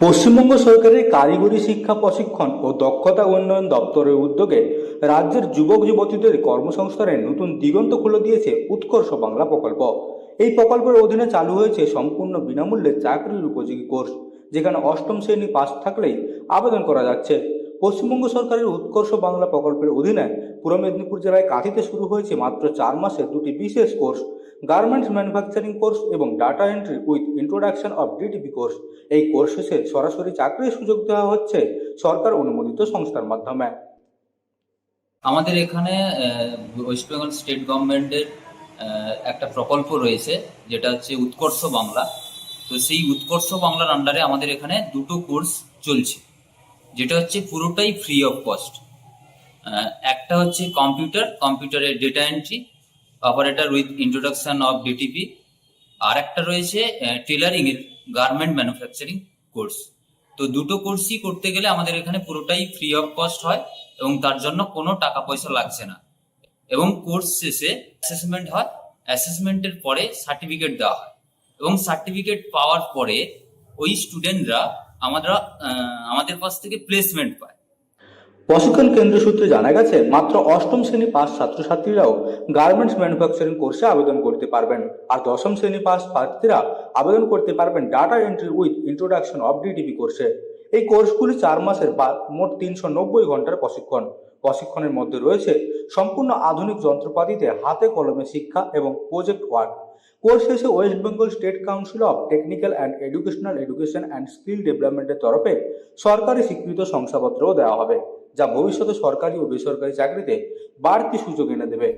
পশ্চিমবঙ্গ সরকারের কারিগরি শিক্ষা প্রশিক্ষণ ও দক্ষতা উন্নয়ন দপ্তরের উদ্যোগে রাজ্যের যুবক যুবতীদের কর্মসংস্থানের নতুন দিগন্ত খুলে দিয়েছে উৎকর্ষ বাংলা প্রকল্প। এই প্রকল্পের অধীনে চালু হয়েছে সম্পূর্ণ বিনামূল্যে চাকরির উপযোগী কোর্স, যেখানে অষ্টম শ্রেণি পাশ থাকলেই আবেদন করা যাচ্ছে। পশ্চিমবঙ্গ সরকারের উৎকর্ষ বাংলা প্রকল্পের অধীনে পূর্ব মেদিনীপুর জেলায় কাঁথিতে শুরু হয়েছে মাত্র চার মাসে দুটি বিশেষ কোর্স গার্মেন্টস ম্যানুফ্যাকচারিং কোর্স এবং data entry with introduction of DTP course এই কোর্স শেষে সরাসরি চাকরির সুযোগ দেওয়া হচ্ছে সরকার অনুমোদিত সংস্থার মাধ্যমে। আমাদের এখানে ওয়েস্ট বেঙ্গল স্টেট গভর্নমেন্টের একটা প্রকল্প রয়েছে, যেটা হচ্ছে উৎকর্ষ বাংলা। তো সেই উৎকর্ষ বাংলার আন্ডারে আমাদের এখানে দুটো কোর্স চলছে। যেটা হচ্ছে পুরোটাই ফ্রি অফ কস্ট একটা হচ্ছে কম্পিউটার কম্পিউটারের data entry operator with introduction of DTP আর একটা রয়েছে টেলারিং এর গার্মেন্ট ম্যানুফ্যাকচারিং কোর্স তো দুটো কোর্সই করতে গেলে আমাদের এখানে পুরোটাই ফ্রি অফ কস্ট হয় এবং তার জন্য কোনো টাকা পয়সা লাগছে না। এবং কোর্স শেষে অ্যাসেসমেন্ট হয় অ্যাসেসমেন্টের পরে সার্টিফিকেট দেওয়া হয়। এবং সার্টিফিকেট পাওয়ার পরে ওই স্টুডেন্টরা আমরা আমাদের কাছ থেকে প্লেসমেন্ট পায়। প্রশিক্ষণ কেন্দ্র সূত্রে জানা গেছে, মাত্র অষ্টম শ্রেণি পাস ছাত্রছাত্রীরাও গার্মেন্টস ম্যানুফ্যাকচারিং কোর্সে আবেদন করতে পারবেন। আর দশম শ্রেণি পাস প্রার্থীরা আবেদন করতে পারবেন data entry with introduction of DTP কোর্সে এই কোর্সগুলি চার মাসের বা মোট তিনশো নব্বই ঘণ্টার প্রশিক্ষণ। প্রশিক্ষণের মধ্যে রয়েছে সম্পূর্ণ আধুনিক যন্ত্রপাতিতে হাতে কলমে শিক্ষা এবং প্রজেক্ট ওয়ার্ক। কোর্স শেষে West Bengal state council of technical and educational education and skill ডেভেলপমেন্টের তরফে সরকারি স্বীকৃত শংসাপত্রও দেওয়া হবে, যা ভবিষ্যতে সরকারি ও বেসরকারি চাকরিতে বাড়তি সুযোগ এনে দেবে।